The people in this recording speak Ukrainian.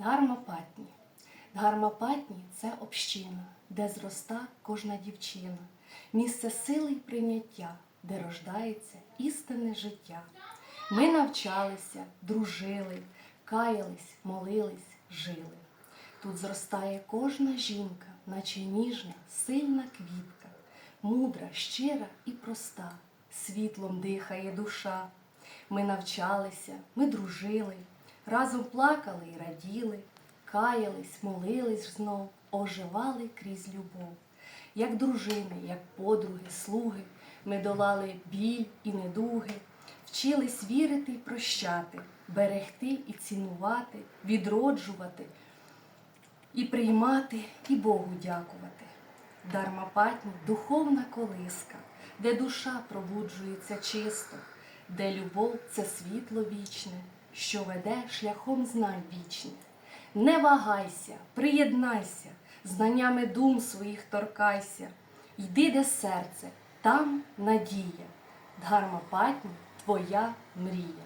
Дгармапатні. Дгармапатні це община, де зроста кожна дівчина, місце сили й прийняття, де рождається істинне життя. Ми навчалися, дружили, каялись, молились, жили. Тут зростає кожна жінка, наче ніжна, сильна квітка, мудра, щира і проста, світлом дихає душа. Ми навчалися, ми дружили, разом плакали і раділи, каялись, молились знов, оживали крізь любов. Як дружини, як подруги, слуги, ми долали біль і недуги, вчились вірити й прощати, берегти і цінувати, відроджувати і приймати, і Богу дякувати. Дармапатні духовна колиска, де душа пробуджується чисто, де любов це світло вічне, що веде шляхом знань вічних. Не вагайся, приєднайся, знаннями дум своїх торкайся, йди де серце, там надія, Дгармапатні твоя мрія.